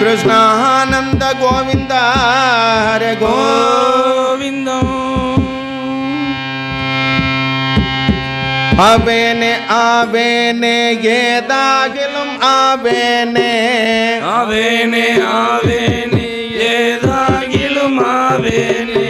కృష్ణానంద గోవింద హరే అవేనే ఆవేనే ఏ దాగిలం ఆవేనే. ఆవేనే ఆవేనే ఏ దాగిలం ఆవేనే.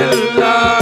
Bismillah.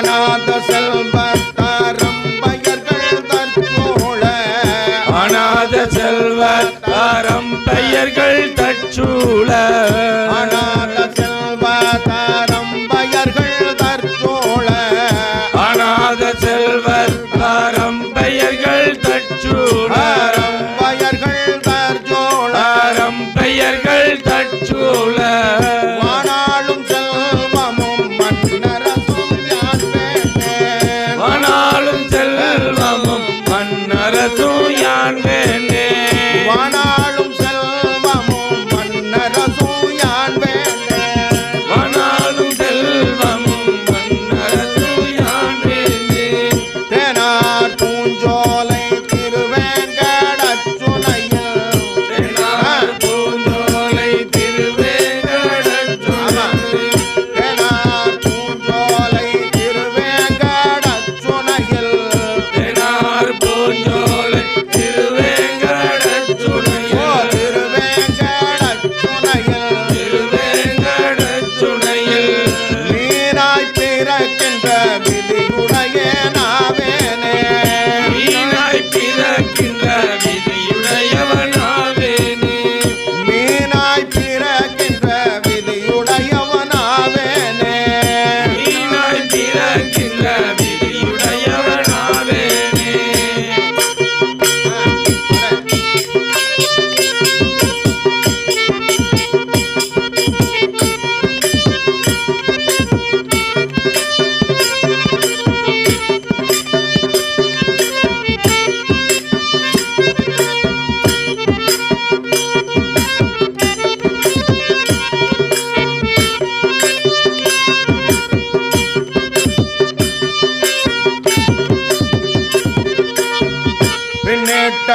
அநாத செல்வத்தாரம் பெயர்கள் தற்கோள அநாத செல்வத்தாரம் பெயர்கள் தற்சூழ. रख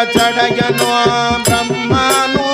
ಚಡಗನೋ ಬ್ರಹ್ಮನೋ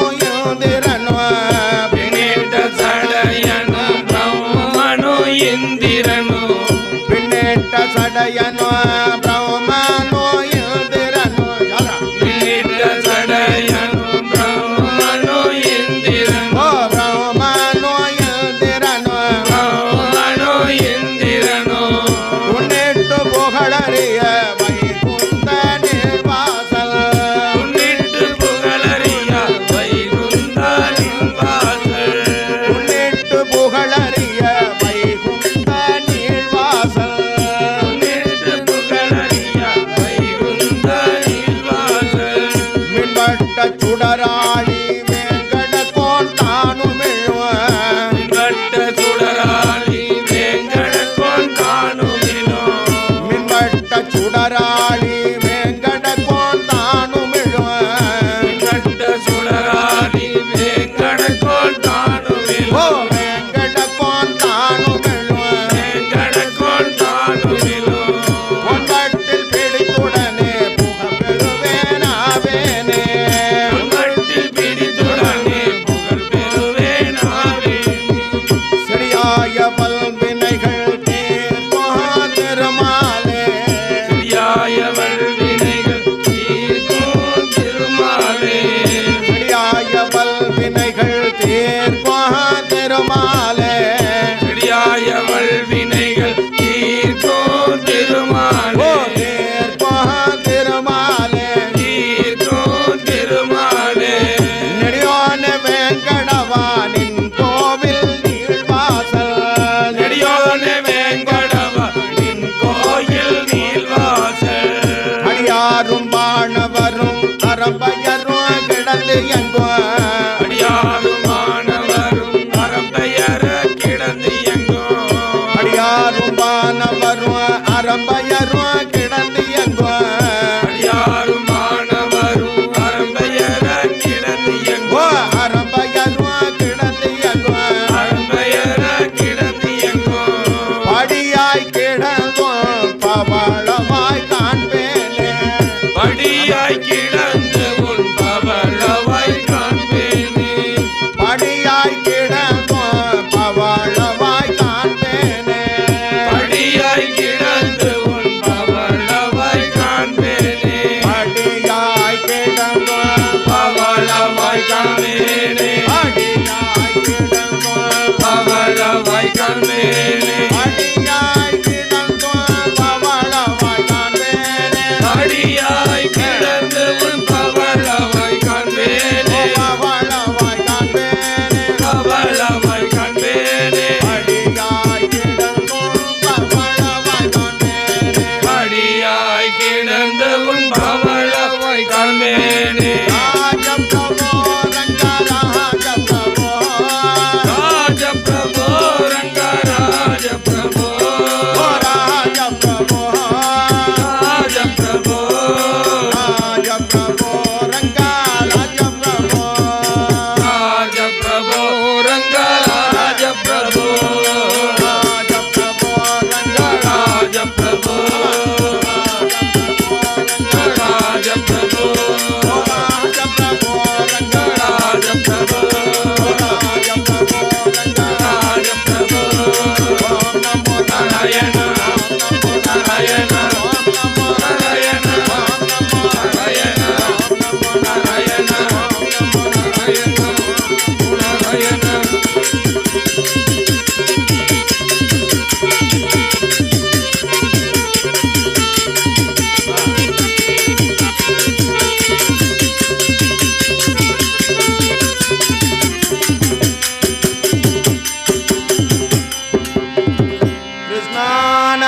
i man.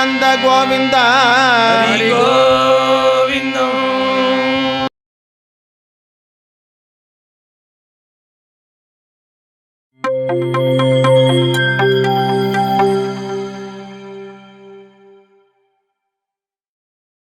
Govindananda Govinda Govindam